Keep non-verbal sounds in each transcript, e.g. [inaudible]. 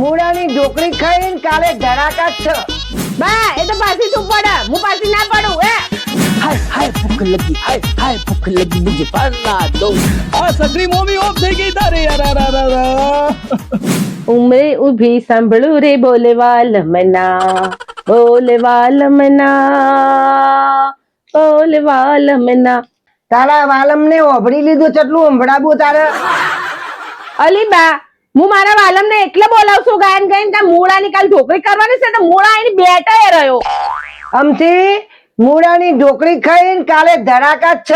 મૂળાની ઢોકળી ખાઈને કાલે ધડાકા છ. બા એ તો પાછી તું પડે. હું પાછી ના પડું એ હાય હાય ભૂખ લગી હાય હાય ભૂખ લગી મુજે ફરના દો આ સગરી મોમી ઓફ થઈ ગઈ તારે. યાર યાર, યાર, યાર. ઉમરે ઊભી સાંભળું રે બોલે વાલ મના બોલે વાલમના બોલે વાલમના તારા વાલમને ઓભળી લીધું ચટલું સંભળાવું તારે. અલી બા હું મારા વાલમને એટલે બોલાવું છું ગાયન ગાયન કે મૂળાની કાલ ઢોકળી કરવાની છે તો મૂળા એની બેટા રહ્યો. આમથી મૂળાની ઢોકળી ખાઈને કાલે ધડાકા છ.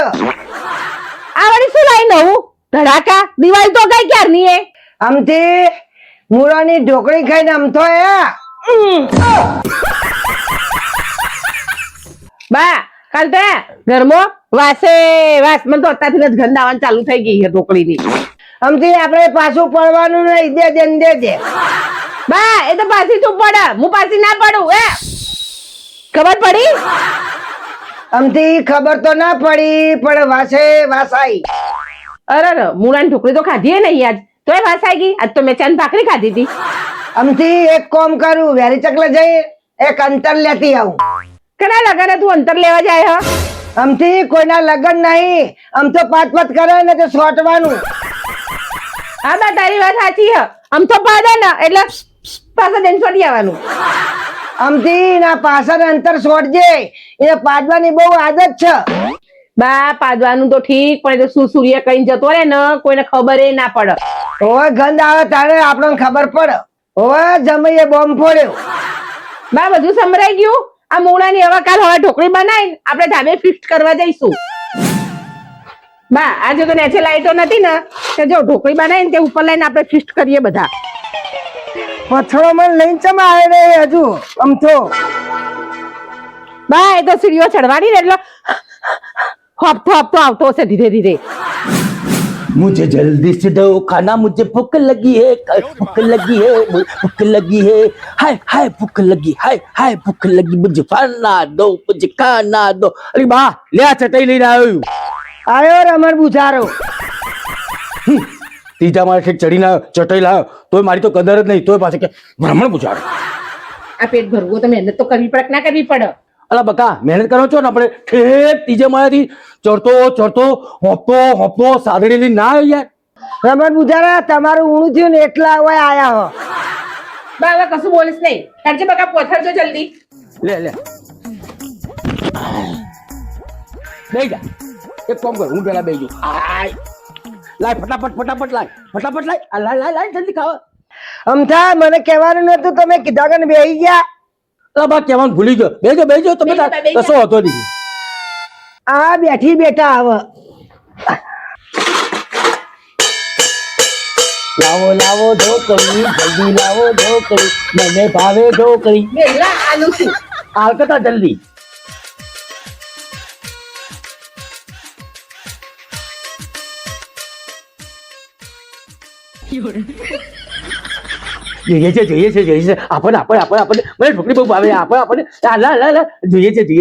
આ વળી શું લાઈ નવું ધડાકા? દિવાળી તો કઈ ક્યારની એ? આમથી મૂળાની ઢોકળી ખાઈને આમ તો એ. બા કાલ તે ઘરમાં? વાસે વાસ મને તો અત્યારથી જ ગંદાવાનું ચાલુ થઈ ગઈ છે ઢોકળીની. આમથી આપણે પાછું પડવાનું નહીં. દે દે દે દે. બા, એ તો પાછી તું પડે. હું પાછી ના પડું એ ખબર પડી? આમથી ખબર તો ના પડી, પણ વાસે, વાસાઈ. અરે મૂળાની ઢોકળી તો ખાધી નહીં આજ તોય વાસ આવી ગઈ. આજ તો મેં ચાંદ ભાખરી ખાધી હતી. આમથી એક કોમ કરું. વેરી ચકલે જઈ, એક અંતર લેતી આવું. કના લગન તું અંતર લેવા જાય, હ? આમથી કોઈના લગન નહીં. આમ તો પાત પાત કરે ને તો સોટવાનું હા બા તારી વાત સાચી હ. આમ તો પાદા ને એટલે પાછા દેન છોડી આવવાનું. આમથી ના પાછળ અંતર છોડજે એને પાડવાની બહુ આદત છે. બા પાદવાનું તો ઠીક પણ એ તો શું સૂર્ય કઈ જતો રે ને કોઈને ખબર એ ના પડે. ઓય ગંધ આવે તારે આપણને ખબર પડે. ઓય જમીએ બોમ્બ ફોડ્યો. બા બધું સંભળાઈ ગયું? આ મૂળાની હવે કાલ હવે ઢોકળી બનાવીને આપણે ધાબે ફિફ્ટ કરવા જઈશું. બા આજે તો નેચે લાઈટો નથી ને તે જો ઢોકળી બનાવીને તે ઉપર લઈને આપણે ફિક્સ કરીએ બધા પથડો મને લઈને ચમ આવે ને હજુ આમ તો બા એ તો સીડીઓ ચડવાની ને એટલે હપતો હપતો આવતો હશે ધીરે ધીરે मुझे जल्दी से दो खाना मुझे भूख लगी है भूख लगी है भूख लगी है हाय हाय भूख लगी हाय हाय भूख लगी मुझे फरना दो मुझे खाना दो अरे बा ले आ चटाई લઈને આવ્યો આવ્યો રમણ બુઝારો ત્રીજા માળે ઠેક ચડીને આવ્યો ચટાઈ લાવ્યો તોય મારી તો કદર જ નહીં તોય પાસે કે ભ્રમણ બુઝારો આ પેટ ભરવું તો મહેનત તો કરવી પડે કે ના કરવી પડે? અલા બકા મહેનત કરો છો ને આપણે ઠેક ત્રીજે માળેથી ચડતો ચડતો હોપતો હોપતો સાદડી ના આવી યાર. રમણ બુઝારા તમારું ઊણું થયું ને એટલા હવે આયા હો. બા હવે કશું બોલીશ નહીં. કાઢજે બકા પોથરજો જલ્દી. લે લે. જા. એક કામ કર હું પેલા બેઈ આય લાય ફટાફટ ફટાફટ લાય ફટાફટ લાય આ લાય લાય લાય જલ્દી ખાવા અમથા મને કહેવાનું નતું તમે કીધા કે બેહી ગયા અલા બા કહેવાનું ભૂલી ગયો બેજો બેજો તમે. કશો હતો નહીં આ બેઠી બેઠા આવ લાવો લાવો ઢોકળી જલ્દી લાવો ઢોકળી મને ભાવે ઢોકળી આલકતા જલ્દી જોઈએ છે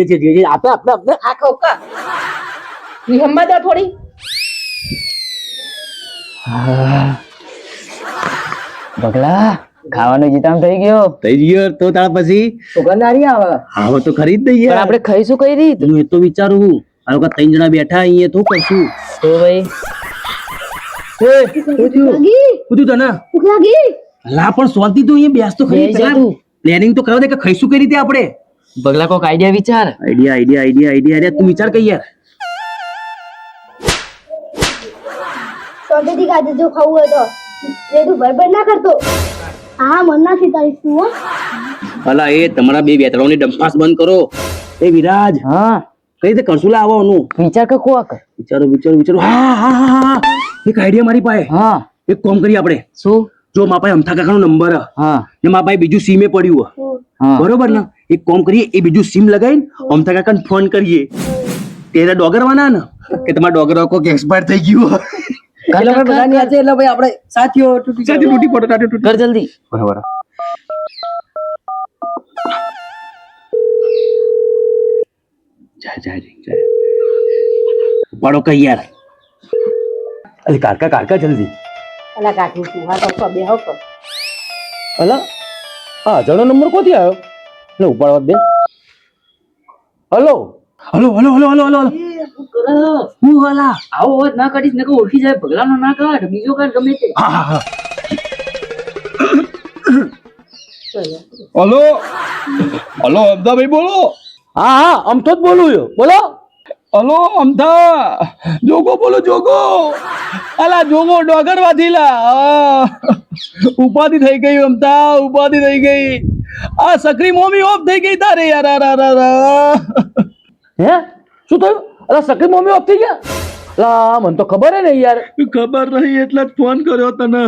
થઈ ગયો થઈ તો તાર પછી આવે હવે તો ખરી જ દઈએ પણ આપણે ખાઈશું કઈ રીત વિચારું આ લોકો ત્રણ જણા બેઠા અહીંયા તો કરશું ભાઈ બધું તને લા પણ શાંતિ તો અહીંયા બેસ તો ખરી બેસી પ્લાનિંગ તો. કરવા દે કે ખાઈશું કઈ રીતે આપણે? બગલા કોક આઈડિયા વિચાર. આઈડિયા આઈડિયા આઈડિયા આઈડિયા તું વિચાર કઈ યાર. શાંતિથી ખાજે જો ખાવું હોય તો. એ તું બરબર ના કરતો. હા મન ના સીતારીશ શું હો. અલા એ તમારા બે વેતરાઓની ડંપાસ બંધ કરો. એ વિરાજ હા. કઈ રીતે કરશું લાવવાનું વિચાર કે કોક? વિચારો વિચારો વિચારો. હા હા હા હા. એક આઈડિયા મારી પાસે. હા. એક કામ કરીએ આપણે. શું? જો મારા પાસે અમથા કાકાનો નંબર હા. ને મારા પાસે બીજું સીમે પડ્યું હે. બરોબર ને? એક કામ કરીએ એ બીજું સીમ લગાવીને અમથા કાકાને ફોન કરીએ. તેરા ડોગરવાના ને? કે તમારા ડોગર કોઈક એક્સપાયર થઈ ગયું એટલે કર, કર. એટલે ભાઈ આપણે સાથીઓ તૂટી સાથે તૂટી પડો સાથે તૂટી કર જલ્દી. બરાબર. જા જા જા પાડો કઈ યાર. અરે કાકા કાકા જલ્દી. અલા કાકી તું હા તો બે હો કર અલા આ જણો નંબર કોથી આવ્યો? લે ઉપાડવા દે. Hello. Hello hello hello hello hello hello. હું હલા? આવો અવાજ ના કાઢીશ ને ઓળખી જાય. ભગલાનો ના કાઢ બીજો કાઢ ગમે તે. હા હા હા. હલો. હલો અમદાભાઈ બોલો. હા હા અમથો જ બોલું છું. બોલો. હલો અમથા જોગો બોલો જોગો. અલા જોગો ડોગરવા થીલા આ, ઉપાધિ થઈ ગઈ અમથા ઉપાધિ થઈ ગઈ. આ સકરી મોમી ઓફ થઈ ગઈ તારે યાર આ, રા રા. હે? શું થયું? અલા સકરી મમ્મી ઓફ થઈ ગયા? લા મને તો ખબર હે ને યાર. ખબર નહીં એટલે જ ફોન કર્યો તને.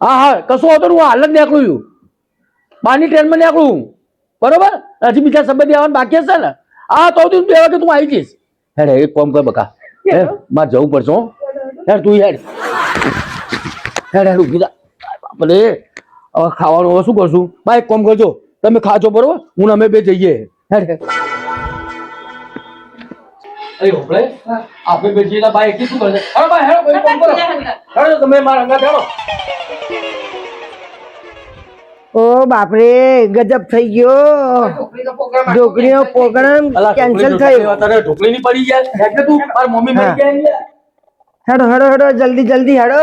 હા હા કશું હતો હું હાલ જ નીકળું છું. બારની ટ્રેનમાં નીકળું. બરોબર? હજી બીજા સંબંધી આવવાનું બાકી હશે ને? આ તો તું બે વાગે તું આવી જઈશ. હેડ એક કોમ કર બકા. હે મારે જવું પડશે હો. હેડ તું હેડ. હેડ હેડ ઊભી થા. હવે ખાવાનું હવે શું કરશું? બા એક કોમ કરજો. તમે ખાજો બરોબર? હું અમે બે જઈએ. હેડ હેડ. અરે આપણે બે જઈએ બા એકલી શું કરશે હેડો બા હેડો કોઈ કોમ કરો. હેડો તમે મારા અંગા હેડો. ઓ બાપરે ગજબ થઈ ગયો. ઢોકળીનો પ્રોગ્રામ કેન્સલ થયો? તારે ઢોકળીની પડી જાય એટલે તું મારી મમ્મી મરી હા. હેડો હેડો હેડો જલ્દી જલ્દી હેડો.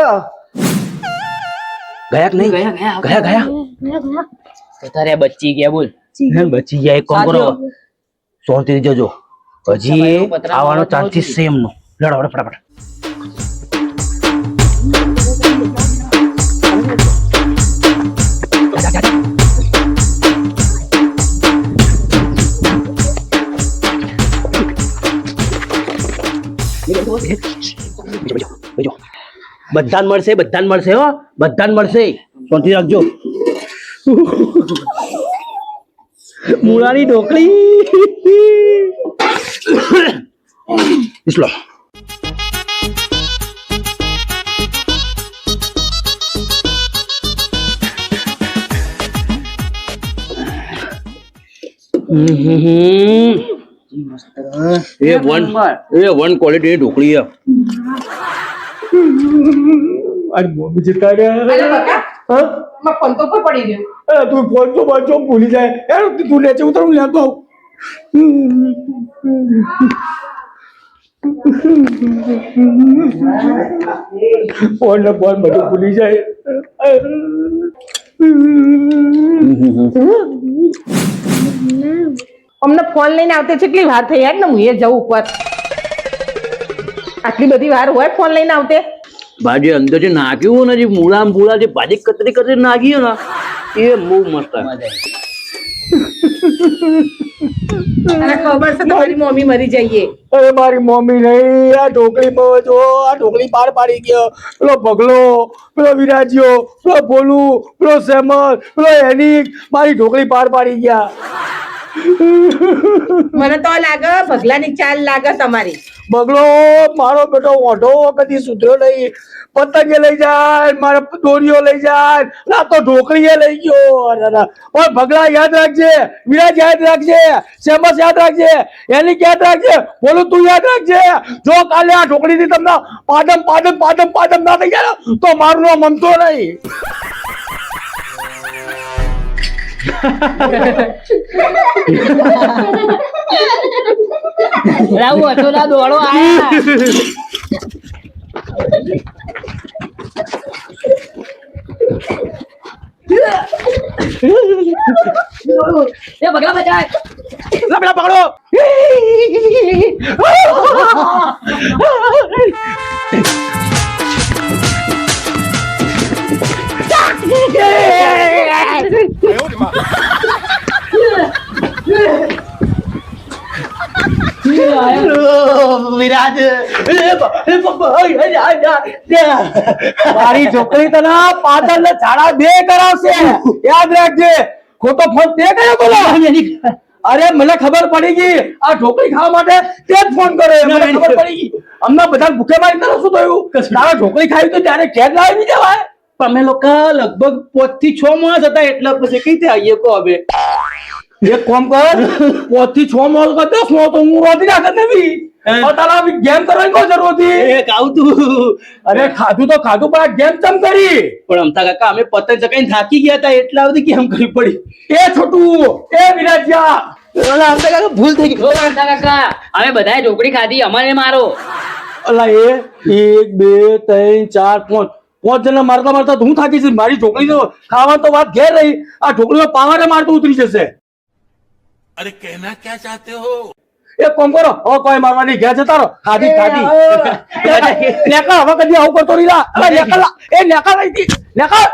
ગયા કે નહીં? ગયા ગયા ગયા ગયા? તો તારે બચ્ચી ગયા બોલ. બચી ગયા. એક કોમ કરો. શાંતિથી જજો હજી આવવાનો ચાન્સીસ નથી. છે એમનો. લડો લડો ફટાફટ બધાને મળશે બધાને મળશે હો બધાને મળશે શાંતિ રાખજો મૂળાની ઢોકળી ઇસલો A one A one quality ઢોકળી છે. અરે મમ્મી જતા રહ્યા. હા? ફોન તો પડી ગયો. અરે તું ફોન તો બાજુ ભૂલી જાય. યાર તું લેચે ઉતર હું લેતો ફોન ને ફોન બધું ભૂલી જાય. અમને ફોન લઈને આવતે કેટલી વાર થઈ યાર ને હું એ જવું ઉપર. આટલી બધી વાર હોય ફોન લઈને આવતે? ભાજી અંદર જે નાખ્યું ને જે મૂળામ મૂળા જે ભાજી કતરી કતરી નાખી ને એ બહુ મસ્ત ખબર છે તમારી મમ્મી મરી જઈએ. અરે મારી મમ્મી નહીં આ ઢોકળી જો આ ઢોકળી પાર પાડી ગયો. પેલો પગલો પેલો વિરાજ્યો પેલો ભોલુ પેલો સેમલ પેલો એનિક મારી ઢોકળી પાર પાડી ગયા. મને તો લાગે ભગલાની ચાલ લાગે તમારી. બગલો, મારો બેટો ઓઢો કદી સુધરો નહીં. પતંગે લઈ જાય, મારે દોરીઓ લઈ જાય. ના તો ઢોકળીએ લઈ ગયો. પણ ભગલા યાદ રાખજે વિરાજ યાદ રાખજે, શેમસ યાદ રાખજે એની યાદ રાખજે, બોલું તું યાદ રાખજે. જો કાલે આ ઢોકળીથી તમને પાડમ પાડમ પાડમ પાડમ ના થઈ જાય તો મારું નામ મમતો નહીં. રાવું ના દોડો આયા. [laughs] વિરાજ. મારી છોકરી તને પાદર ઝાડા બે કરાવશે. યાદ રાખજે. ખોટો ફોન તે કયો બોલો અરે મને ખબર પડી ગઈ. આ ઢોકળી ખાવા માટે તે જ ફોન કર્યો. મને ખબર પડી ગઈ. અમને બધા ભૂખે મારી તરફ શું થયું? તારા ઢોકળી ખાવી તો ત્યારે ઘેર લાવી નહીં જવાય અમે લોકો લગભગ પોતથી છ માણસ હતા એટલે પછી કઈ રીતે આવીએ કો હવે? એક કોમ કર પોતથી છ કર દસ મોલ તો હું રોતી નાખે નવી તારા ગેમ કરવાની કોઈ જરૂર હતી? અરે ખાધું તો ખાધું પણ આ ગેમ ચમ કરી? પણ અમતા કાકા અમે પતંગ ચકાઈને થાકી ગયા હતા એટલા બધી ગેમ કરવી પડી? એ છોટું એ વિરાજ્યા. ભૂલ થઈ ગઈ. કાકા અમે બધાએ ઝોપડી ખાધી અમારે મારો. અલા એ એક બે ત્રણ ચાર પાંચ. પાંચ જણા મારતા મારતા હું થાકી છે મારી ઢોકળી તો ખાવા તો વાત ઘેર રહી. આ ઢોકળીમાં પાવાને મારતું ઉતરી જશે. અરે કહેના ક્યાં ચાહતે હો? એક કોમ કરો હવે કોઈ મારવાની ઘેર જતા રહો. ખાધી ખાધી. [laughs] નેકા હવે કદી આવું કરતો નહીં અરે નેકા એ નેકા લઈ દી નેકા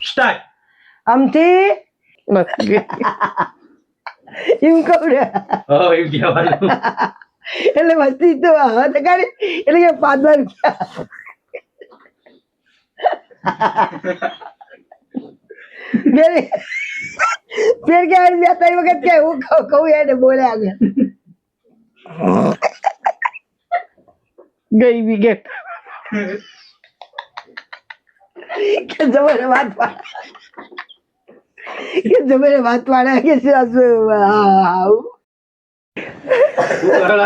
સ્ટાર્ટ આમથી? એમ કહું એમ કહેવાનું. એટલે વસ્તી તો હવે તો કરી એટલે કે પાંચ વાર ફેર ફેર કે બે ત્રણ વખત કે હું કહું એને બોલ્યા આગળ. ગઈ વિકેટ કે જબર વાત કે જબર વાત પાડે કે શું, આવું.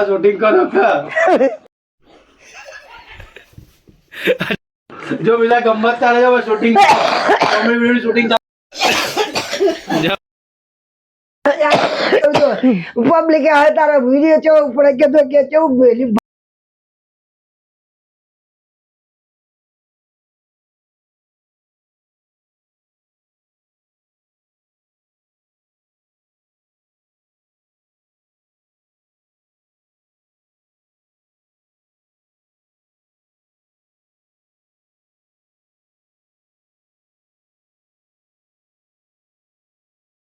શૂટિંગ કરો જો બીજા ગમત ચાલે શૂટિંગ કોમેડી શૂટિંગ પબ્લિક હવે તારા વીડિયો ચેવો પડે કે કેવું